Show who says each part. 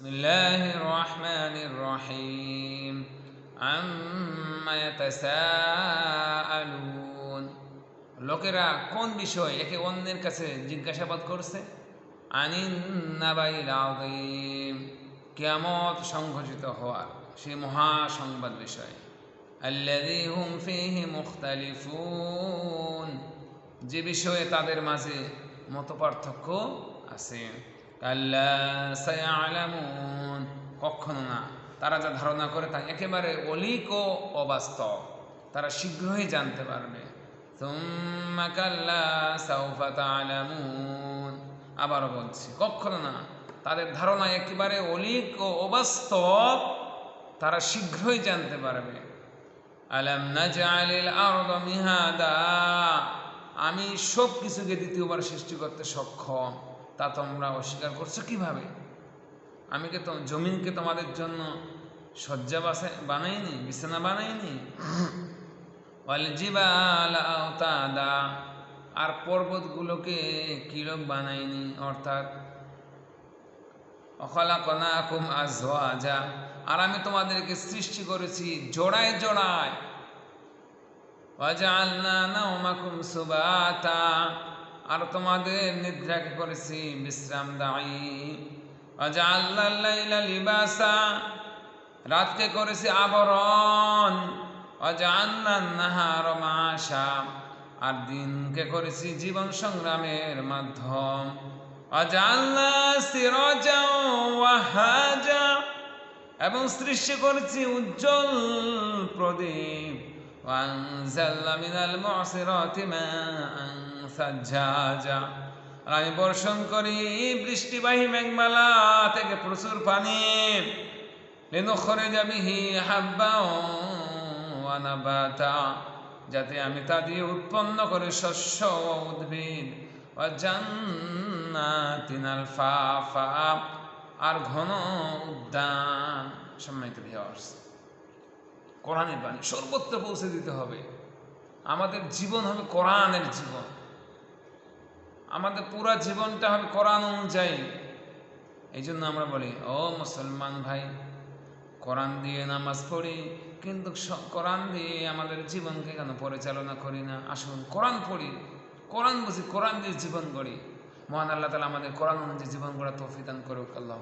Speaker 1: بسم الله الرحمن الرحيم عما يتساءلون লোকেরা কোন বিষয় একে অন্যের কাছে জিজ্ঞাসাবাদ করছে আনিন নাবাইল আযীম কিয়ামত সংঘটিত হওয়ার সেই মহা সংবাদ বিষয় আল্লাযী হুম ফীহি মুখতালিফুন যে বিষয়ে তাদের মাঝে মতপার্থক্য আছে সায়ালামুন। কখনো না। তারা যা ধারণা করে তা একেবারে অলিক ও অবাস্তব। তারা শীঘ্রই জানতে পারবে। আবারও বলছি, কখনো না। তাদের ধারণা একেবারে অলিক ও অবাস্তব। তারা শীঘ্রই জানতে পারবে। আলাম আমি সব কিছুকে দ্বিতীয়বার সৃষ্টি করতে সক্ষম। তা তোমরা অস্বীকার করছ কীভাবে? আমি কি তো জমিনকে তোমাদের জন্য শয্যা বাসায় বানাইনি, বিছানা বানাইনি? আওতাদা। আর পর্বতগুলোকে কিরক বানাইনি? অর্থাৎ, অখলাকনাকুম আজওয়াজা। আর আমি তোমাদেরকে সৃষ্টি করেছি জোড়ায় জোড়ায়। ওয়াজআলনা নাওমাকুম সুবাতা। আর তোমাদের নিদ্রাকে করেছি বিশ্রামদায়ী ওয়াজআলনা লাইলা লিবাসা, রাতকে করেছি আবরণ। নাহার মাশা, আর দিনকে করেছি জীবন সংগ্রামের মাধ্যম। এবং সৃষ্টি করেছি উজ্জ্বল প্রদীপ। মিনাল মুসিরাতি মাআন সাজ্জাজা আর আমি বর্ষণ করি বৃষ্টিবাহী মেঘমালা থেকে প্রচুর পানি। লিনুখরিজা বিহি হাব্বা ওয়া নাবাতা, যাতে আমি তা দিয়ে উৎপন্ন করে শস্য উদ্ভিদ ও জান্নাতিন আলফাফা আর ঘন উদ্যান সম্মানিত ভিউয়ার্স কোরআনের বাণী। সর্বত্র পৌঁছে দিতে হবে। আমাদের জীবন হবে কোরআনের জীবন। আমাদের পুরা জীবনটা হবে কোরআন অনুযায়ী। এই জন্য আমরা বলি, ও মুসলমান ভাই, কোরআন দিয়ে নামাজ পড়ি, কিন্তু কোরআন দিয়ে আমাদের জীবনকে কেন পরিচালনা করি না? আসুন কোরআন পড়ি, কোরআন বুঝি, কোরআন দিয়ে জীবন গড়ি। মহান আল্লাহ তালা আমাদের কোরআন অনুযায়ী জীবন গড়া তৌফিদান করুক আল্লাহ